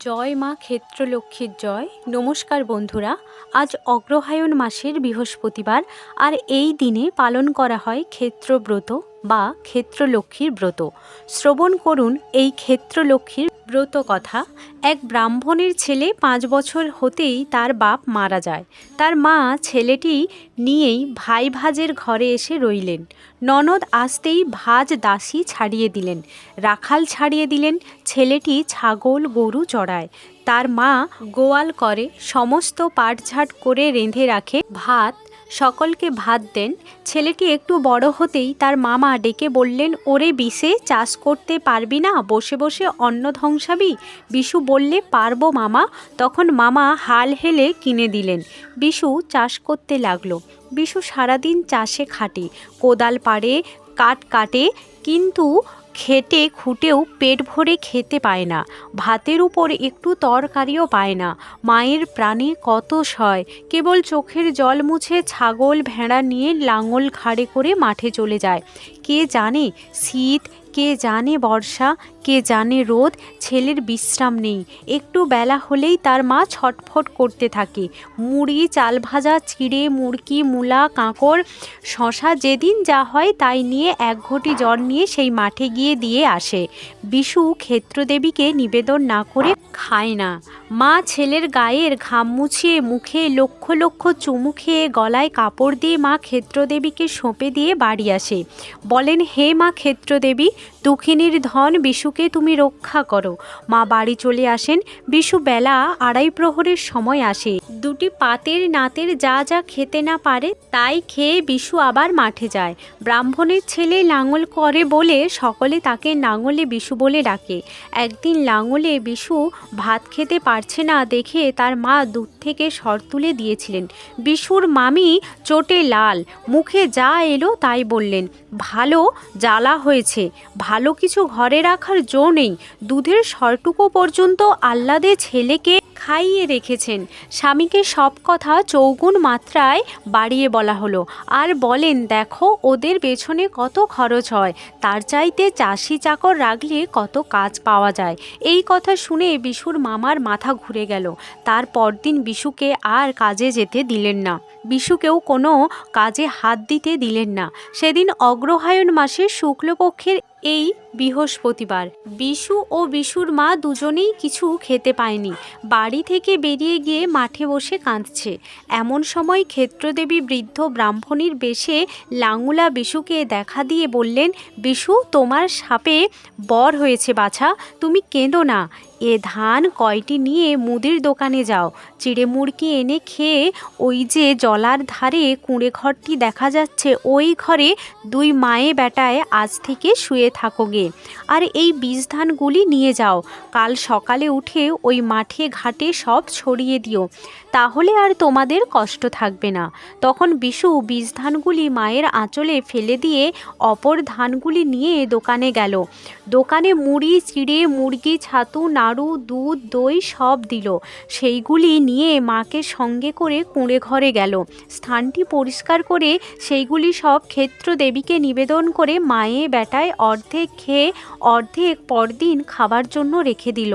জয় মা ক্ষেত্রলক্ষ্মীর জয়। নমস্কার বন্ধুরা, আজ অগ্রহায়ণ মাসের বৃহস্পতিবার, আর এই দিনে পালন করা হয় ক্ষেত্রব্রত। বা ক্ষেত্রলক্ষ্মীর ব্রত। শ্রবণ করুন এই ক্ষেত্রলক্ষ্মীর ব্রত কথা। এক ব্রাহ্মণের ছেলে পাঁচ বছর হতেই তার বাপ মারা যায়। তার মা ছেলেটি নিয়েই ভাই ভাজের ঘরে এসে রইলেন। ননদ আসতেই ভাজ দাসী ছাড়িয়ে দিলেন। রাখাল ছাড়িয়ে দিলেন, ছেলেটি ছাগল গরু চড়ায়। তার মা গোয়াল করে, সমস্ত পাটঝাট করে রেঁধে রাখে, ভাত সকলকে ভাত দেন। ছেলেটি একটু বড় হতেই তার মামা ডেকে বললেন, ওরে বিষে, চাষ করতে পারবি না? বসে বসে অন্ন ধ্বংসাবি? বিশু বললে, পারব মামা। তখন মামা হাল হেলে কিনে দিলেন। বিশু চাষ করতে লাগল। বিশু সারাদিন চাষে খাটে। কোদাল পাড়ে, কাঠ কাটে, কিন্তু খেটে খুঁটেও পেট ভরে খেতে পায় না, ভাতের উপর একটু তরকারিও পায় না। মায়ের প্রাণে কত সয়, কেবল চোখের জল মুছে ছাগল ভেড়া নিয়ে লাঙল ঘাড়ে করে মাঠে চলে যায়। কে জানে শীত, কে জানে বর্ষা কে জানে রোদ, ছেলের বিশ্রাম নেই। একটু বেলা হলেই তার মা ছটফট করতে থাকে। মুড়ি, চাল ভাজা, চিড়ে, মুড়কি, মূলা, কাঁকড়, শশা যেদিন যা হয় তাই নিয়ে এক ঘটি জল নিয়ে সেই মাঠে গিয়ে দিয়ে আসে। বিশু ক্ষেত্রদেবীকে নিবেদন না করে খায় না। মা ছেলের গায়ের ঘাম মুছিয়ে মুখে লক্ষ লক্ষ চুমু খেয়ে গলায় কাপড় দিয়ে মা ক্ষেত্রদেবীকে সঁপে দিয়ে বাড়ি আসে। বলেন, হে মা ক্ষেত্রদেবী, দুঃখিনীর ধন বিশুকে তুমি রক্ষা করো। মা বাড়ি চলে আসেন। বিশু বেলা আড়াই প্রহরের সময় আসে। দুটি পাতের নাতের যা যা খেতে না পারে তাই খেয়ে বিশু আবার মাঠে যায়। ব্রাহ্মণের ছেলে লাঙল করে বলে সকলে তাকে লাঙলে বিশু বলে ডাকে। একদিন লাঙলে বিশু ভাত খেতে পারছে না দেখে তার মা দূর থেকে সর তুলে দিয়েছিলেন। বিশুর মামি চোটে লাল, মুখে যা এলো তাই বললেন, ভালো, জ্বালা হয়েছে। ভালো কিছু ঘরে রাখার জো নেই। দুধের সরটুকু পর্যন্ত আহ্লাদে ছেলেকে খাইয়ে রেখেছেন। স্বামীকে সব কথা চৌগুণ মাত্রায় বাড়িয়ে বলা হলো। আর বলেন, দেখো, ওদের পেছনে কত খরচ হয়। তার চাইতে চাষি চাকর রাখলে কত কাজ পাওয়া যায়। এই কথা শুনে বিশুর মামার মাথা ঘুরে গেল। তার পরদিন বিশুকে আর কাজে যেতে দিলেন না। বিশুকেও কোনো কাজে হাত দিতে দিলেন না। সেদিন অগ্রহায়ণ মাসের শুক্লপক্ষের এই বৃহস্পতিবার। বিশু ও বিশুর মা দুজনেই কিছু খেতে পায়নি। বাড়ি থেকে বেরিয়ে গিয়ে মাঠে বসে কাঁদছে। এমন সময় ক্ষেত্রদেবী বৃদ্ধ ব্রাহ্মণীর বেশে লাঙুলা বিশুকে দেখা দিয়ে বললেন, বিশু, তোমার সাপে বর হয়েছে বাছা। তুমি কেঁদো না। এ ধান কয়টি নিয়ে মুদির দোকানে যাও। চিড়ে মুড়কি এনে খেয়ে ওই যে জলার ধারে কুঁড়ে ঘরটি দেখা যাচ্ছে, ওই ঘরে দুই মায়ে বেটায় আজ থেকে শুয়ে থাকো গে আর এই বীজ ধানগুলি নিয়ে যাও। কাল সকালে উঠে ওই মাঠে ঘাটে সব ছড়িয়ে দিও। তাহলে আর তোমাদের কষ্ট থাকবে না। তখন বিশু বীজ ধানগুলি মায়ের আঁচলে ফেলে দিয়ে অপর ধানগুলি নিয়ে দোকানে গেল। দোকানে মুড়ি, চিড়ে, মুরগি, ছাতু নাড়ু দুধ, দই সব দিল। সেইগুলি নিয়ে মাকে সঙ্গে করে কুঁড়ে ঘরে গেল। স্থানটি পরিষ্কার করে সেইগুলি সব ক্ষেত্র দেবীকে নিবেদন করে মায়ে বেটায় অর্ধেক খেয়ে অর্ধেক পরদিন খাবার জন্য রেখে দিল।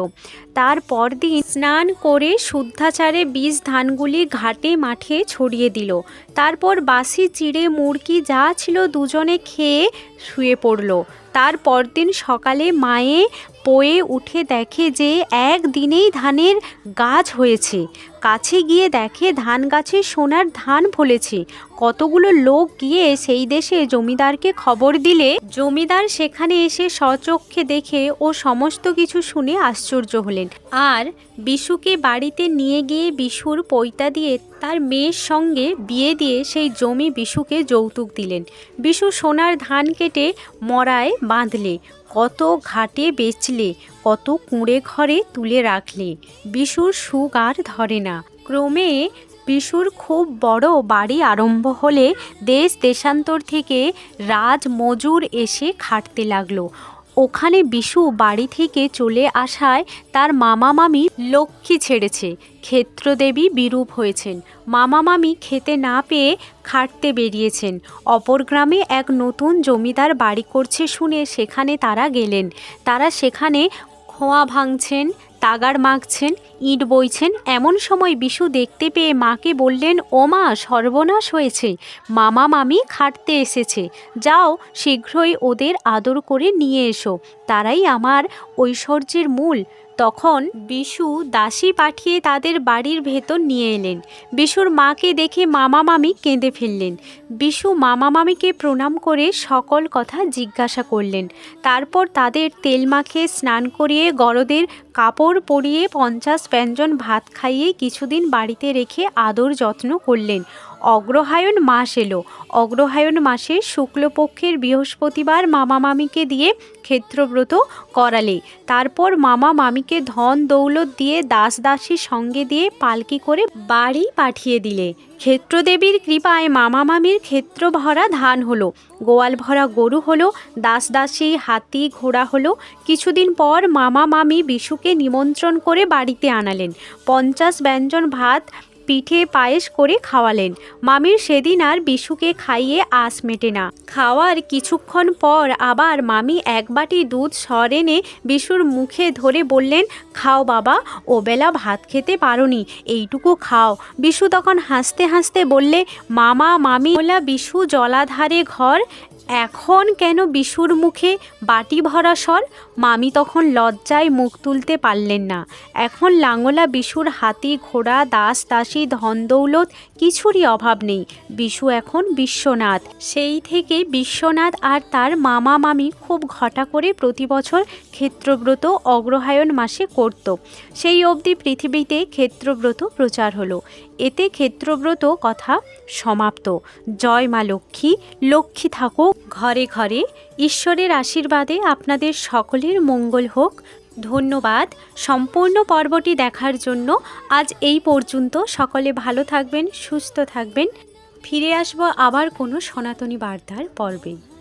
তার পরদিন স্নান করে শুদ্ধাচারে বীজ ধানগুলি ঘাটে মাঠে ছড়িয়ে দিল। তারপর বাসি, চিড়ে মুড়কি যা ছিল দুজনে খেয়ে শুয়ে পড়ল। তার পরদিন সকালে মায়ে পোয়ে উঠে দেখে যে একদিনেই ধানের গাছ হয়েছে। কাছে গিয়ে দেখে ধান গাছে সোনার ধান ফলেছে। কতগুলো লোক গিয়ে সেই দেশে জমিদারকে খবর দিলে। জমিদার সেখানে এসে সচক্ষে দেখে ও সমস্ত কিছু শুনে আশ্চর্য হলেন। আর বিশুকে বাড়িতে নিয়ে গিয়ে বিশুর পৈতা দিয়ে তার মেয়ের সঙ্গে বিয়ে দিয়ে সেই জমি বিশুকে যৌতুক দিলেন। বিশু সোনার ধান কেটে মরায় বাঁধলে। কত ঘাটে বেচলে, কত কুঁড়ে ঘরে তুলে রাখলে, বিশুর সুখ আর ধরে না। ক্রমে বিশুর খুব বড় বাড়ি আরম্ভ হলে দেশ দেশান্তর থেকে রাজ মজুর এসে খাটতে লাগল। ওখানে বিশু বাড়ি থেকে চলে আসায় তার মামা মামি লক্ষ্মী ছেড়েছে। ক্ষেত্রদেবী বিরূপ হয়েছেন। মামা মামি খেতে না পেয়ে খাটতে বেরিয়েছেন। অপর গ্রামে এক নতুন জমিদার বাড়ি করছে শুনে সেখানে তারা গেলেন। তারা সেখানে খোয়া ভাঙছেন, তাগার মাখছেন ইট বইছেন, এমন সময় বিশু দেখতে পেয়ে মাকে বললেন, ও মা, সর্বনাশ হয়েছে। মামা, মামি খাটতে এসেছে। যাও, শীঘ্রই ওদের আদর করে নিয়ে এসো। তারাই আমার ঐশ্বর্যের মূল। তখন বিশু দাসী পাঠিয়ে তাদের বাড়ির ভেতর নিয়ে এলেন। বিশুর মাকে দেখে মামা, মামি কেঁদে ফেললেন। বিশু মামা, মামিকে প্রণাম করে সকল কথা জিজ্ঞাসা করলেন। তারপর তাদের তেল মাখে স্নান করিয়ে গরদের কাপড় পরিয়ে পঞ্চাশ ব্যঞ্জন ভাত খাইয়ে কিছুদিন বাড়িতে রেখে আদর যত্ন করলেন। অগ্রহায়ণ মাস এলো। অগ্রহায়ণ মাসে শুক্লপক্ষের বৃহস্পতিবার মামা মামিকে দিয়ে ক্ষেত্রব্রত করালে। তারপর মামা মামিকে ধন দৌলত দিয়ে দাস দাসী সঙ্গে দিয়ে পালকি করে বাড়ি পাঠিয়ে দিলে। ক্ষেত্রদেবীর কৃপায় মামা মামির ক্ষেত্র ভরা ধান হলো। গোয়াল ভরা গরু হলো, দাস দাসী হাতি ঘোড়া হলো। কিছুদিন পর মামা মামি বিশুকে নিমন্ত্রণ করে বাড়িতে আনালেন। পঞ্চাশ ব্যঞ্জন ভাত পিঠে পায়েস করে খাওয়ালেন। মামির সেদিন আর বিশুকে খাইয়ে আস মেটে না। খাওয়ার কিছুক্ষণ পর আবার মামি এক বাটি দুধ সর এনে বিশুর মুখে ধরে বললেন, খাও বাবা, ওবেলা ভাত খেতে পারোনি, এইটুকু খাও। বিশু তখন হাসতে হাসতে বললে, মামা, মামি, ওলা বিশু জলাধারে ঘর এখন কেন বিশুর মুখে বাটি ভরা স্বর? মামি তখন লজ্জায় মুখ তুলতে পারলেন না। এখন লাঙ্গলা বিশুর হাতি, ঘোড়া, দাস, দাসী, ধন, দৌলত কিছুরই অভাব নেই। বিশু এখন বিশ্বনাথ। সেই থেকে বিশ্বনাথ আর তার মামা, মামি খুব ঘটা করে প্রতি বছর ক্ষেত্রব্রত অগ্রহায়ণ মাসে করত। সেই অবধি পৃথিবীতে ক্ষেত্রব্রত প্রচার হলো। এতে ক্ষেত্রব্রত কথা সমাপ্ত। জয় মা লক্ষ্মী। লক্ষ্মী থাকুক ঘরে ঘরে ঈশ্বরের আশীর্বাদে আপনাদের সকলের মঙ্গল হোক। ধন্যবাদ। সম্পূর্ণ পর্বটি দেখার জন্য আজ এই পর্যন্ত সকলে ভালো থাকবেন, সুস্থ থাকবেন। ফিরে আসব আবার কোনো সনাতনী বার্তার পর্বে।